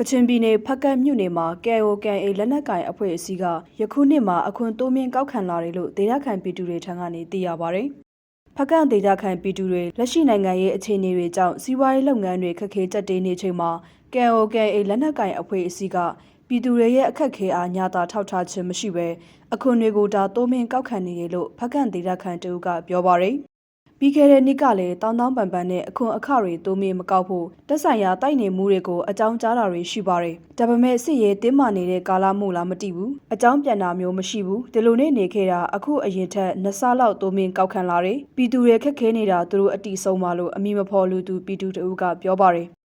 ကချင်ပြည်နယ်ဖက်ကတ်မြို့နယ်မှာ KOKA လက်နက်ကင်အဖွဲ့အစည်းကယခုနှစ်မှာအခွန်တိုးမြင့်ကောက်ခံလာတယ်လို့ဒေသခံပြည်သူတွေထံကနေသိရပါဗျ။ဖက်ကတ်ဒေသခံပြည်သူတွေလက်ရှိနိုင်ငံရေးအခြေအနေတွေကြောင့်စီးပွားရေးလုပ်ငန်းတွေခက်ခဲကြက်တေးနေချိန်မှာ KOKA လက်နက်ကင်အဖွဲ့အစည်းကပြည်သူတွေရဲ့အခက်ခဲအားညာတာထောက်ထားခြင်းမရှိဘဲအခွန်တွေကိုဒါတိုးမြင့်ကောက်ခံနေတယ်လို့ဖက်ကတ်ဒေသခံတဦးကပြောပါဗျ။ ပြီးခဲ့တဲ့နှစ်ကလည်းတောင်းတောင်းပန်ပန်နဲ့အခွန်အခတွေတိုးမြင့်မကောက်ဖို့တက်ဆိုင်ရာတိုက်နေမှုတွေကိုအကြောင်းကြားတာတွေရှိပါတယ်။ဒါပေမဲ့စစ်ရေးတင်းမာနေတဲ့ကာလမို့လားမသိဘူး။အကြောင်းပြန်တာမျိုးမရှိဘူး။ဒီလိုနဲ့နေခဲ့တာအခုအရင်ထက်နှစ်ဆလောက်တိုးမြင့်ကောက်ခံလာတယ်။ပြည်သူတွေခက်ခဲနေတာသူတို့အတိဆုံးပါလို့အမိမဖော်လူသူပြည်သူတအုပ်ကပြောပါတယ်။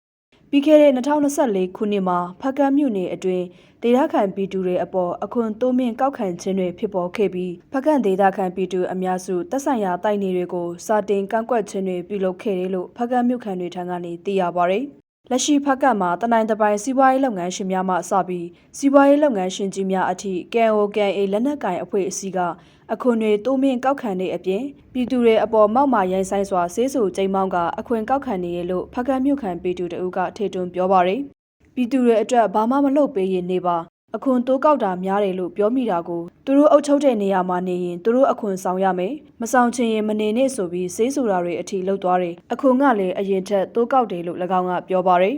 ပြီးခဲ့တဲ့2024ခုနှစ်မှာဖက်ကတ်မြို့နယ်အတွင်းဒေသခံပြည်သူတွေအပေါ်အခွန်တိုးမြင့်ကောက်ခံခြင်းတွေဖြစ်ပေါ်ခဲ့ပြီးဖက်ကတ်ဒေသခံပြည်သူအများစုတက်ဆိုင်ရာတိုက်နေတွေကိုစာတင်ကန့်ကွက်ခြင်းတွေပြုလုပ်ခဲ့တယ်လို့ဖက်ကတ်မြို့ခံတွေထံကနေသိရပါဗျ။ လက်ရှိဖက်ကတ်မှာတနိုင်တပိုင်စီးပွားရေးလုပ်ငန်းရှင်များမှစပြီးစီးပွားရေးလုပ်ငန်းရှင်ကြီးများအထိ KOKA လက်နက်ကင်အဖွဲ့အစည်းကအခွန်တွေတိုးမြင့်ကောက်ခံတဲ့အပြင်ပြည်သူတွေအပေါ်မောက်မာရိုင်းဆိုင်စွာဆေးဆူကျိမ်းမောင်းကအခွန်ကောက်ခံနေရလို့ဖက်ကတ်မြို့ခံပြည်သူတအုပ်ကထေတွန်းပြောပါရယ်ပြည်သူတွေအတွက်ဘာမှမလုပ်ပေးရင်နေပါ အခွန်တိုးကောက်တာများတယ်လို့ပြောမိတာကိုသူတို့အုပ်ချုပ်တဲ့နေရာမှာနေရင်သူတို့အခွန်ဆောင်ရမယ်မဆောင်ချင်ရင်မနေနဲ့ဆိုပြီးဆေးဆိုတာတွေအထိလုပ်သွားတယ်အခွန်ကလည်းအရင်ထက်တိုးကောက်တယ်လို့၎င်းကပြောပါရယ်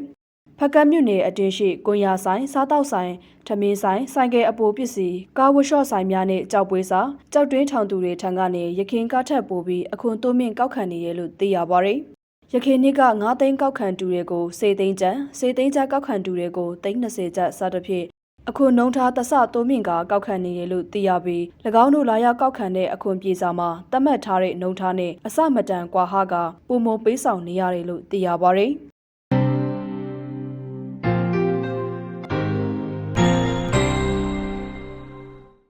ဖက်ကတ်မြို့နယ်အတွင်းရှိကွန်ယာဆိုင်စားတောက်ဆိုင်ထမင်းဆိုင်ဆိုင်ကယ်အပိုပစ္စည်းကားဝရှော့ဆိုင်များနဲ့ကြောက်ပွဲစာကြောက်တွင်းထောင်သူတွေထံကနေရခင်ကားထက်ပိုပြီးအခွန်တိုးမြင့်ကောက်ခံနေရလို့သိရပါရယ်ရခိုင်နှစ်က9သိန်းကောက်ခံတူတွေကိုစေသိန်းကျန်စေသိန်းကျကောက်ခံတူတွေကို320ကျပ်စသဖြင့် အခုနှုံထားတဆတိုးမြင့်ကကောက်ခံနေရလို့သိရပြီး၎င်းတို့လာရောက်ကောက်ခံတဲ့အခွန်ပြေစာမှာတတ်မှတ်ထားတဲ့နှုံထားနဲ့အစမတန်ကွာဟကပုံမပေးဆောင်နေရတယ်လို့သိရပါရယ်